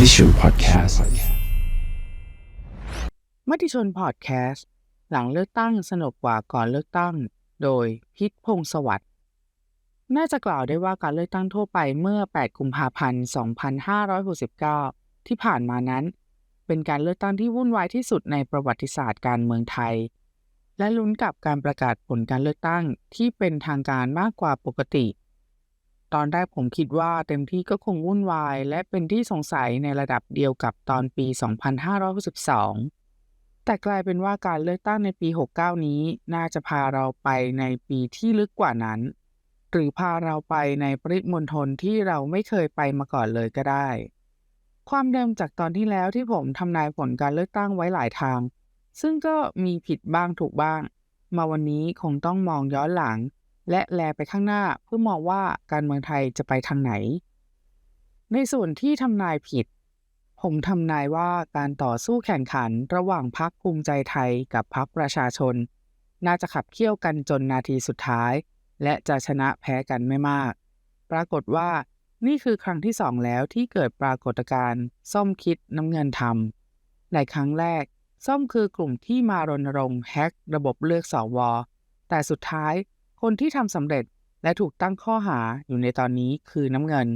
มติชนพอดแคสต์มติชนพอดแคสต์หลังเลือกตั้งสนุกกว่าก่อนเลือกตั้ง โดยพิษพงศ์สวัสด์น่าจะกล่าวได้ว่าการเลือกตั้งทั่วไปเมื่อ 8 กุมภาพันธ์ 2569 ที่ผ่านมานั้น เป็นการเลือกตั้งที่วุ่นวายที่สุดในประวัติศาสตร์การเมืองไทย และลุ้นกับการประกาศผลการเลือกตั้งที่เป็นทางการมากกว่าปกติ ตอนแรกผมคิดว่าเต็มที่ก็คงวุ่นวาย และเป็นที่สงสัยในระดับเดียวกับตอนปี 2562 แต่กลายเป็นว่าการเลือกตั้งในปี 69 นี้น่าจะพาเราไปในปีที่ลึกกว่านั้น หรือพาเราไปในปริมณฑลที่เราไม่เคยไปมาก่อนเลยก็ได้ ความเดิมจากตอนที่แล้วที่ผมทำนายผลการเลือกตั้งไว้หลายทาง ซึ่งก็มีผิดบ้างถูกบ้าง มาวันนี้คงต้องมองย้อนหลัง และแลไปข้างหน้าเพื่อมองว่าการเมืองไทยจะไปทางไหน ในส่วนที่ทำนายผิด ผมทำนายว่าการต่อสู้แข่งขันระหว่างพรรคภูมิใจไทยกับพรรคประชาชน น่าจะขับเคี่ยวกันจนนาทีสุดท้าย และจะชนะแพ้กันไม่มาก ปรากฏว่านี่คือครั้งที่สองแล้วที่เกิดปรากฏการณ์ส้มคิดน้ำเงินทำในครั้งแรก ส้มคือกลุ่มที่มารณรงค์แฮกระบบเลือกสวแต่สุดท้าย คนที่ทำสำเร็จและถูกตั้งข้อหาอยู่ในตอนนี้คือน้ำเงิน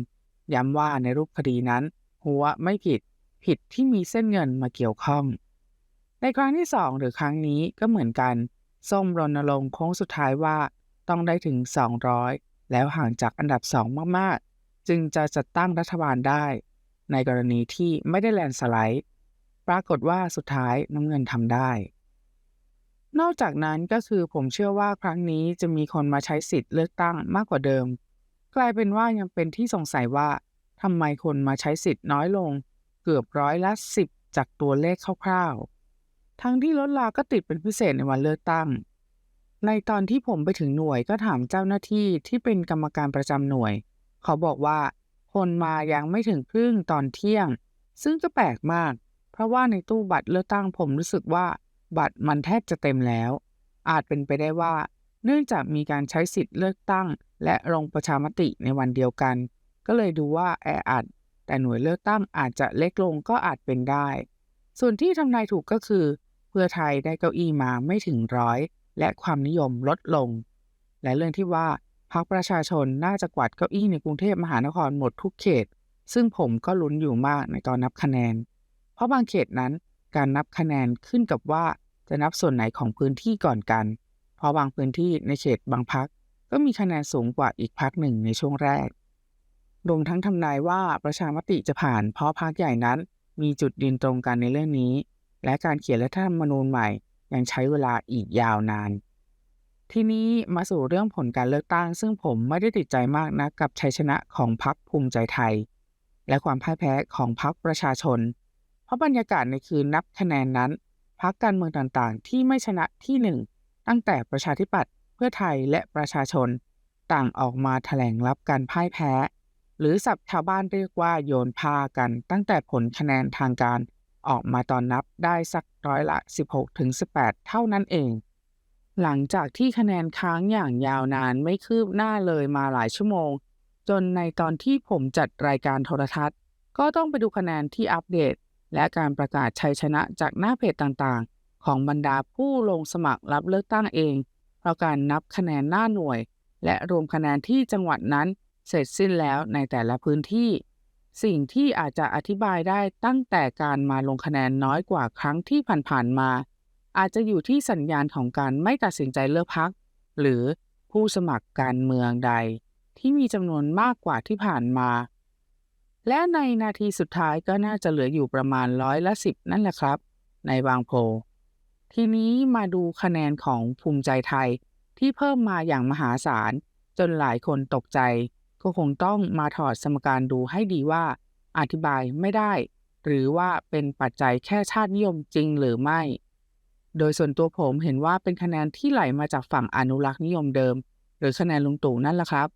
ย้ำว่าในรูปคดีนั้น หัวไม่ผิด ผิดที่มีเส้นเงินมาเกี่ยวข้อง ในครั้งที่สองหรือครั้งนี้ก็เหมือนกันส้มรณรงค์โค้งสุดท้ายว่าต้องได้ถึง 200 แล้วห่างจากอันดับสองมากๆ จึงจะจัดตั้งรัฐบาลได้ ในกรณีที่ไม่ได้แลนสไลด์ ปรากฏว่าสุดท้ายน้ำเงินทำได้ นอกจากนั้นก็คือผมเชื่อว่าครั้งนี้จะมีคนมาใช้สิทธิ์เลือกตั้งมากกว่าเดิม กลายเป็นว่ายังเป็นที่สงสัยว่าทำไมคนมาใช้สิทธิ์น้อยลง เกือบร้อยละสิบจากตัวเลขคร่าวๆ ทั้งที่รถลาก็ติดเป็นพิเศษในวันเลือกตั้ง ในตอนที่ผมไปถึงหน่วยก็ถามเจ้าหน้าที่ที่เป็นกรรมการประจำหน่วย เขาบอกว่า คนมายังไม่ถึงครึ่งตอนเที่ยง ซึ่งก็แปลกมาก เพราะว่าในตู้บัตรเลือกตั้งผมรู้สึกว่า บัตรมันแทบจะเต็มแล้ว อาจเป็นไปได้ว่า เนื่องจากมีการใช้สิทธิ์เลือกตั้ง และลงประชามติในวันเดียวกัน ก็เลยดูว่าแออัด แต่หน่วยเลือกตั้งอาจจะเล็กลงก็อาจเป็นได้ ส่วนที่ทำนายถูกก็คือ เพื่อไทยได้เก้าอี้มาไม่ถึงร้อย และความนิยมลดลง และเรื่องที่ว่าพรรคประชาชนน่าจะกวาดเก้าอี้ในกรุงเทพมหานครหมดทุกเขต ซึ่งผมก็ลุ้นอยู่มากในตอนนับคะแนน เพราะบางเขตนั้นการนับคะแนนขึ้นกับว่า จะนับส่วนไหนของพื้นที่ก่อนกัน เพราะบางพื้นที่ในเขตบางพักก็มีคะแนนสูงกว่าอีกพักหนึ่งในช่วงแรก รวมทั้งทำนายว่าประชามติจะผ่าน เพราะพักใหญ่นั้นมีจุดดินตรงกันในเรื่องนี้ และการเขียนรัฐธรรมนูญใหม่ยังใช้เวลาอีกยาวนาน ทีนี้มาสู่เรื่องผลการเลือกตั้ง ซึ่งผมไม่ได้ติดใจมากนะกับชัยชนะของพรรคภูมิใจไทย และความพ่ายแพ้ของพรรคประชาชน เพราะบรรยากาศในคืนนับคะแนนนั้น รรคการเมืองต่างๆ ที่ไม่ชนะที่หนึ่งตั้งแต่ประชาธิปัตย์เพื่อไทยและประชาชน ต่างออกมาแถลงรับการพ่ายแพ้ หรือศัพท์ชาวบ้านเรียกว่าโยนพากันตั้งแต่ผลคะแนนทางการออกมาตอนนับได้สักร้อยละ 16-18 เท่านั้นเอง หลังจากที่คะแนนค้างอย่างยาวนานไม่คืบหน้าเลยมาหลายชั่วโมง จนในตอนที่ผมจัดรายการโทรทัศน์ ก็ต้องไปดูคะแนนที่อัปเดต และการประกาศชัยชนะจากหน้าเพจต่างๆ ของบรรดาผู้ลงสมัครรับเลือกตั้งเอง เพราะการนับคะแนนหน้าหน่วย และรวมคะแนนที่จังหวัดนั้นเสร็จสิ้นแล้วในแต่ละพื้นที่ สิ่งที่อาจจะอธิบายได้ตั้งแต่การมาลงคะแนนน้อยกว่าครั้งที่ผ่านๆมา อาจจะอยู่ที่สัญญาณของการไม่ตัดสินใจเลือกพัก หรือผู้สมัครการเมืองใด ที่มีจำนวนมากกว่าที่ผ่านมา และในนาทีสุดท้ายก็น่าจะเหลืออยู่ประมาณร้อยละสิบนั่นแหละครับ ในบางโพ ทีนี้มาดูคะแนนของภูมิใจไทยที่เพิ่มมาอย่างมหาศาล จนหลายคนตกใจ ก็คงต้องมาถอดสมการดูให้ดีว่า อธิบายไม่ได้ หรือว่าเป็นปัจจัยแค่ชาตินิยมจริงหรือไม่ โดยส่วนตัวผมเห็นว่าเป็นคะแนนที่ไหลมาจากฝั่งอนุรักษ์นิยมเดิม หรือคะแนนลุงตู่นั่นแหละครับ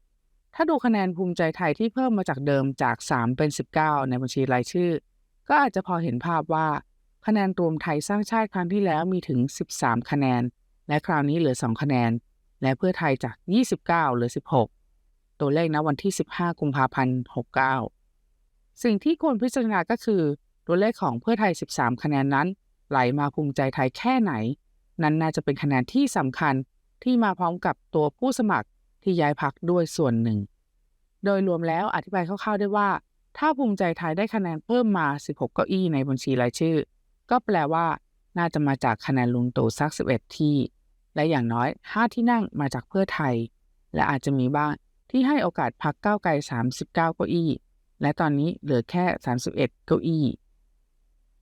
ถ้าดูคะแนนภูมิใจไทยที่เพิ่มมาจากเดิมจาก 3 เป็น 19 ในบัญชีรายชื่อ ก็อาจจะพอเห็นภาพว่า คะแนนรวมไทยสร้างชาติครั้งที่แล้วมีถึง 13 คะแนน และคราวนี้เหลือ 2 คะแนน และเพื่อไทยจาก 29 เหลือ 16 ตัวเลขณวันที่ 15 กุมภาพันธ์ 69 สิ่งที่ควรพิจารณาก็คือ ตัวเลขของเพื่อไทย 13 คะแนนนั้น ไหลมาภูมิใจไทยแค่ไหน นั้นน่าจะเป็นคะแนนที่สำคัญที่มาพร้อมกับตัวผู้สมัคร ที่ย้ายพักด้วยส่วนหนึ่ง โดยรวมแล้วอธิบายคร่าวๆได้ว่า ถ้าภูมิใจไทยได้คะแนนเพิ่มมา 16 เก้าอี้ในบัญชีรายชื่อ ก็แปลว่า น่าจะมาจากคะแนนลุงตู่สัก 11 ที่ และอย่างน้อย 5 ที่นั่งมาจากเพื่อไทย และอาจจะมีบ้างที่ให้โอกาสพักก้าวไกล 39 เก้าอี้ และตอนนี้เหลือแค่ 31 เก้าอี้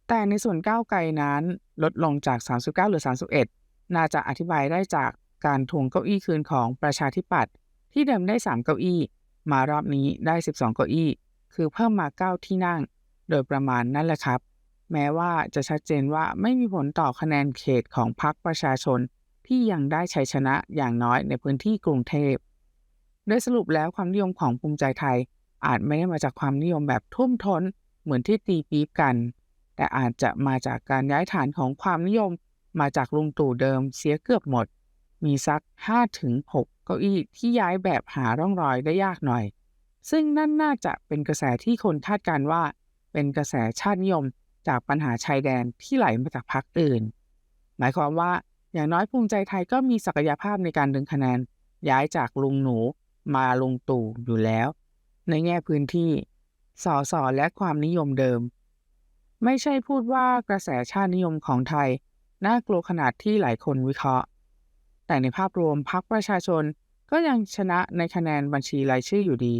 แต่ในส่วนก้าวไกลนั้นลดลงจาก 39 เหรือ 31 น่าจะอธิบายได้จาก การทวงเก้าอี้คืนของประชาธิปัตย์ที่เดิมได้ 3 เก้าอี้ มารอบนี้ได้ 12 เก้าอี้ คือเพิ่มมา 9 ที่นั่ง โดยประมาณนั่นแหละครับ แม้ว่าจะชัดเจนว่าไม่มีผลต่อคะแนนเขตของพรรคประชาชน ที่ยังได้ชัยชนะอย่างน้อยในพื้นที่กรุงเทพโดยสรุปแล้วความนิยมของภูมิใจไทย อาจไม่ได้มาจากความนิยมแบบทุ่มท้นเหมือนที่ตีปี๊บกัน แต่อาจจะมาจากการย้ายฐานของความนิยมมาจากลุงตู่เดิมเสียเกือบหมด มีสัก 5-6 เก้าอี้ที่ย้ายแบบหาร่องรอยได้ยากหน่อย ซึ่งนั่นน่าจะเป็นกระแสที่คนคาดการว่า เป็นกระแสชาตินิยมจากปัญหาชายแดนที่ไหลมาจากพรรคอื่น หมายความว่าอย่างน้อยภูมิใจไทยก็มีศักยภาพในการดึงคะแนน ย้ายจากลุงหนูมาลุงตู่อยู่แล้ว ในแง่พื้นที่สอสอและความนิยมเดิม ไม่ใช่พูดว่ากระแสชาตินิยมของไทย น่ากลัวขนาดที่หลายคนวิเคราะห์ แต่ในภาพรวมพรรคประชาชนก็ยังชนะในคะแนนบัญชีรายชื่ออยู่ดี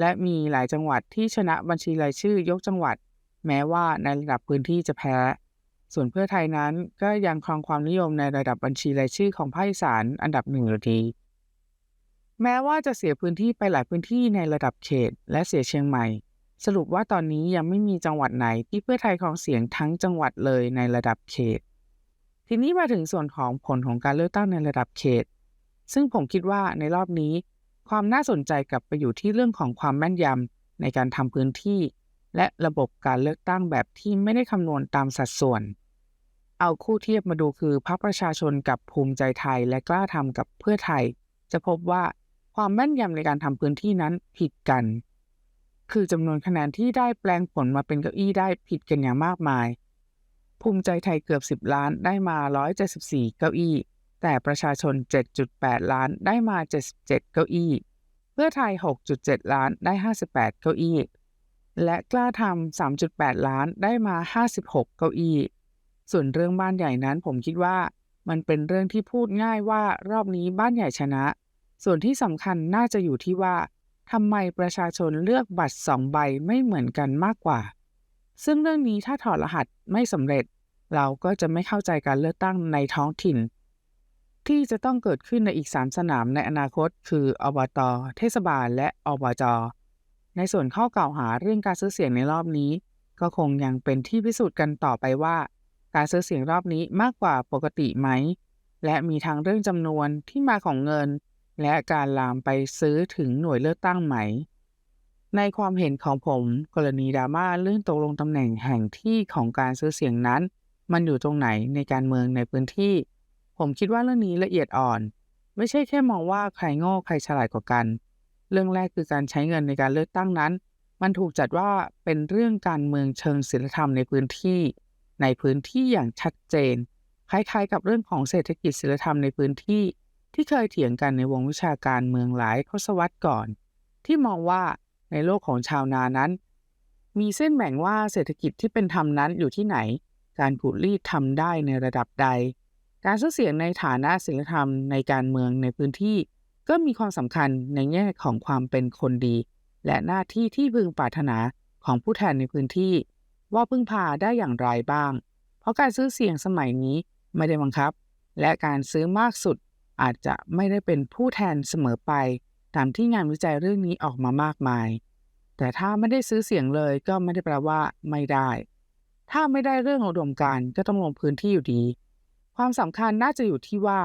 และมีหลายจังหวัดที่ชนะบัญชีรายชื่อยกจังหวัด แม้ว่าในระดับพื้นที่จะแพ้ ส่วนเพื่อไทยนั้นก็ยังครองความนิยมในระดับบัญชีรายชื่อของภาคอีสานอันดับหนึ่งอยู่ดีแม้ว่าจะเสียพื้นที่ไปหลายพื้นที่ในระดับเขต และเสียเชียงใหม่ สรุปว่าตอนนี้ยังไม่มีจังหวัดไหนที่เพื่อไทยครองเสียงทั้งจังหวัดเลยในระดับเขต ทีนี้มาถึงส่วนของผลของการเลือกตั้งในระดับเขต ซึ่งผมคิดว่าในรอบนี้ ความน่าสนใจกลับไปอยู่ที่เรื่องของความแม่นยำในการทำพื้นที่ และระบบการเลือกตั้งแบบที่ไม่ได้คำนวณตามสัดส่วน เอาคู่เทียบมาดูคือพรรคประชาชนกับภูมิใจไทยและกล้าทำกับเพื่อไทย จะพบว่าความแม่นยำในการทำพื้นที่นั้นผิดกัน คือจำนวนคะแนนที่ได้แปลงผลมาเป็นเก้าอี้ได้ผิดกันอย่างมากมาย ภูมิใจไทยเกือบ 10 ล้านได้มา 174 เก้าอี้ แต่ประชาชน 7.8 ล้านได้มา 77 เก้าอี้ เพื่อไทย 6.7 ล้านได้ 58 เก้าอี้ และกล้าทำ 3.8 ล้านได้มา 56 เก้าอี้ ส่วนเรื่องบ้านใหญ่นั้นผมคิดว่า มันเป็นเรื่องที่พูดง่ายว่ารอบนี้บ้านใหญ่ชนะ ส่วนที่สำคัญน่าจะอยู่ที่ว่าทำไมประชาชนเลือกบัตรสองใบไม่เหมือนกันมากกว่า ซึ่งเรื่องนี้ถ้าถอดรหัสไม่สำเร็จ เราก็จะไม่เข้าใจการเลือกตั้งในท้องถิ่น ที่จะต้องเกิดขึ้นในอีก 3 สนามในอนาคต คืออบต เทศบาล และอบจ ในส่วนข้อกล่าวหาเรื่องการซื้อเสียงในรอบนี้ ก็คงยังเป็นที่พิสูจน์กันต่อไปว่า การซื้อเสียงรอบนี้มากกว่าปกติไหม และมีทั้งเรื่องจำนวนที่มาของเงิน และการลามไปซื้อถึงหน่วยเลือกตั้งไหม ในความเห็นของผมกรณีดราม่าเรื่องตกลงตำแหน่งแห่งที่ของการซื้อเสียงนั้น มันอยู่ตรงไหนในการเมืองในพื้นที่ ผมคิดว่าเรื่องนี้ละเอียดอ่อน ไม่ใช่แค่มองว่าใครโง่ใครฉลาดกว่ากัน เรื่องแรกคือการใช้เงินในการเลือกตั้งนั้น มันถูกจัดว่าเป็นเรื่องการเมืองเชิงศีลธรรมในพื้นที่ ในพื้นที่อย่างชัดเจน คล้ายๆ กับเรื่องของเศรษฐกิจศีลธรรมในพื้นที่ ที่เคยเถียงกันในวงวิชาการเมืองหลายทศวรรษก่อน ที่มองว่า ในโลกของชาวนานั้น มีเส้นแบ่งว่าเศรษฐกิจที่เป็นธรรมนั้นอยู่ที่ไหน การขูดรีดทำได้ในระดับใด การซื้อเสียงในฐานะศีลธรรมในการเมืองในพื้นที่ ก็มีความสำคัญในแง่ของความเป็นคนดี และหน้าที่ที่พึงปรารถนาของผู้แทนในพื้นที่ ว่าพึ่งพาได้อย่างไรบ้าง เพราะการซื้อเสียงสมัยนี้ไม่ได้บังคับ และการซื้อมากสุดอาจจะไม่ได้เป็นผู้แทนเสมอไป ตามที่งานวิจัยเรื่องนี้ออกมามากมาย แต่ถ้าไม่ได้ซื้อเสียงเลยก็ไม่ได้แปลว่าไม่ได้ ถ้าไม่ได้เรื่องอุดมการก็ต้องลงพื้นที่อยู่ดี ความสำคัญน่าจะอยู่ที่ว่า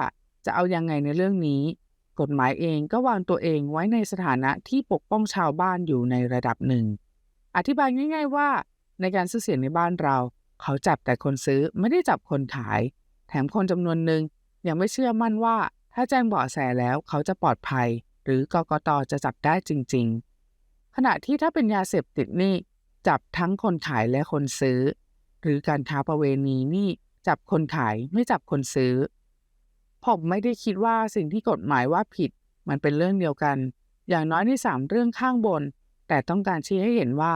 จะเอายังไงในเรื่องนี้ กฎหมายเองก็วางตัวเองไว้ในสถานะที่ปกป้องชาวบ้านอยู่ในระดับหนึ่ง อธิบายง่าย ๆว่า ในการซื้อเสียงในบ้านเรา เขาจับแต่คนซื้อไม่ได้จับคนขาย แถมคนจำนวนหนึ่งยังไม่เชื่อมั่นว่า ถ้าแจ้งเบาะแสแล้วเขาจะปลอดภัย หรือกกตจะจับได้จริง ๆ ขณะที่ถ้าเป็นยาเสพติดนี่จับทั้งคนขายและคนซื้อ หรือการค้าประเวณีนี่จับคนขายไม่จับคนซื้อ ผมไม่ได้คิดว่าสิ่งที่กฎหมายว่าผิด มันเป็นเรื่องเดียวกัน อย่างน้อยในสามเรื่องข้างบน แต่ต้องการชี้ให้เห็นว่า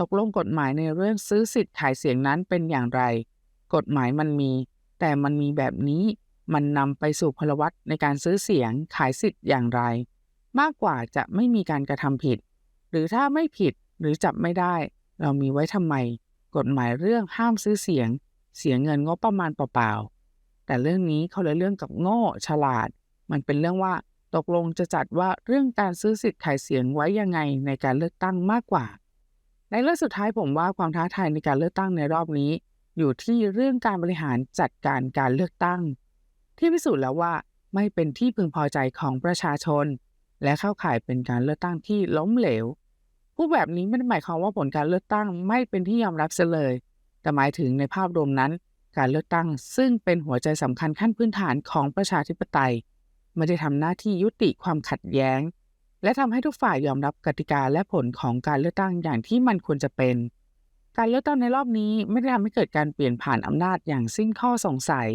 ตกลงกฎหมายในเรื่องซื้อสิทธิ์ขายเสียงนั้นเป็นอย่างไร กฎหมายมันมี แต่มันมีแบบนี้ มันนำไปสู่พลวัตในการซื้อเสียงขายสิทธิ์อย่างไร มากกว่าจะไม่มีการกระทำผิด หรือถ้าไม่ผิดหรือจับไม่ได้ เรามีไว้ทำไม กฎหมายเรื่องห้ามซื้อเสียง เสียเงินงบประมาณเปล่าๆแต่เรื่องนี้เขาเลยเรื่องกับโง่ฉลาด มันเป็นเรื่องว่าตกลงจะจัดว่าเรื่องการซื้อสิทธิ์ขายเสียงไว้ยังไงในการเลือกตั้งมากกว่า ในเรื่องสุดท้ายผมว่าความท้าทายในการเลือกตั้งในรอบนี้ อยู่ที่เรื่องการบริหารจัดการการเลือกตั้ง ที่พิสูจน์แล้วว่าไม่เป็นที่พึงพอใจของประชาชน และเข้าข่ายเป็นการเลือกตั้งที่ล้มเหลวผู้แบบนี้ไม่ได้หมายความว่าผลการเลือกตั้งไม่เป็นที่ยอมรับเสียเลย แต่หมายถึงในภาพรวมนั้น การเลือกตั้งซึ่งเป็นหัวใจสำคัญขั้นพื้นฐานของประชาธิปไตย ไม่ได้ทำหน้าที่ยุติความขัดแย้ง และทำให้ทุกฝ่ายยอมรับกติกาและผลของการเลือกตั้งอย่างที่มันควรจะเป็น การเลือกตั้งในรอบนี้ไม่ได้ทำให้เกิดการเปลี่ยนผ่านอำนาจอย่างสิ้นข้อสงสัย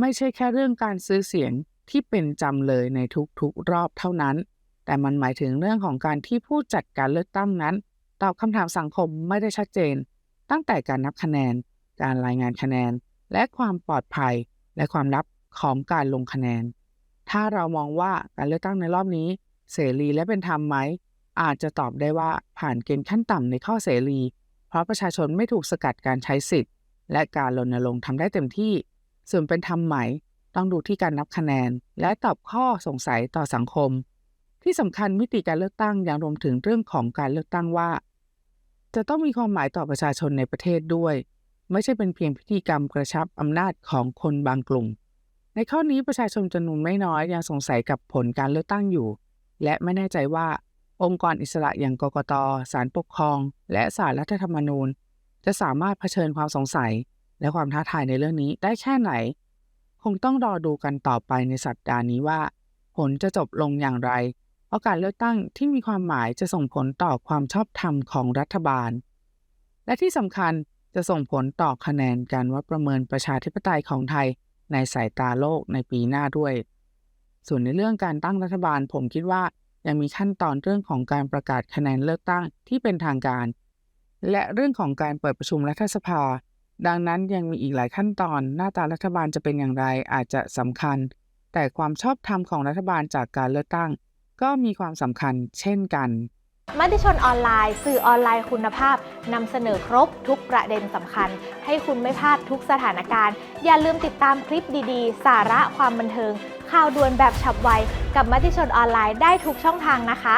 ไม่ใช่แค่เรื่องการซื้อเสียง ที่เป็นจำเลยในทุกๆรอบเท่านั้น แต่มันหมายถึงเรื่องของการที่ผู้จัดการเลือกตั้งนั้น ตอบคำถามสังคมไม่ได้ชัดเจน ตั้งแต่การนับคะแนน การรายงานคะแนน และความปลอดภัย และความลับของการลงคะแนน ถ้าเรามองว่าการเลือกตั้งในรอบนี้ เสรีและเป็นธรรมไหมอาจจะตอบได้ว่าผ่านเกณฑ์ขั้นต่ำในข้อเสรี เพราะประชาชนไม่ถูกสกัดการใช้สิทธิ์ และการรณรงค์ทำได้เต็มที่ ส่วนเป็นธรรมไหม ต้องดูที่การนับคะแนน และตอบข้อสงสัยต่อสังคม ที่สำคัญมิติการเลือกตั้งยังรวมถึงเรื่องของการเลือกตั้งว่า จะต้องมีความหมายต่อประชาชนในประเทศด้วย ไม่ใช่เป็นเพียงพิธีกรรมกระชับอำนาจของคนบางกลุ่ม ในข้อนี้ประชาชนจำนวนไม่น้อยยังสงสัยกับผลการเลือกตั้งอยู่ และไม่แน่ใจว่า องค์กรอิสระอย่างกกตศาลปกครอง และศาลรัฐธรรมนูญ จะสามารถเผชิญความสงสัย และความท้าทายในเรื่องนี้ได้แค่ไหน คงต้องรอดูกันต่อไปในสัปดาห์นี้ว่า ผลจะจบลงอย่างไร เพราะการเลือกตั้งที่มีความหมายจะส่งผลต่อความชอบธรรมของรัฐบาล และที่สำคัญจะส่งผลต่อคะแนนการวัดประเมินประชาธิปไตยของไทยในสายตาโลกในปีหน้าด้วย ส่วนในเรื่องการตั้งรัฐบาลผมคิดว่ายังมีขั้นตอนเรื่องของการประกาศคะแนนเลือกตั้งที่เป็นทางการ และเรื่องของการเปิดประชุมรัฐสภา ดังนั้นยังมีอีกหลายขั้นตอนหน้าตารัฐบาลจะเป็นอย่างไรอาจจะสำคัญ แต่ความชอบธรรมของรัฐบาลจากการเลือกตั้ง ก็มีความสำคัญเช่นกันมติชนออนไลน์ สื่อออนไลน์คุณภาพนำเสนอครบทุกประเด็นสำคัญ ให้คุณไม่พลาดทุกสถานการณ์ อย่าลืมติดตามคลิปดีๆ สาระความบันเทิง ข่าวด่วนแบบฉับไว กับมติชนออนไลน์ได้ทุกช่องทางนะคะ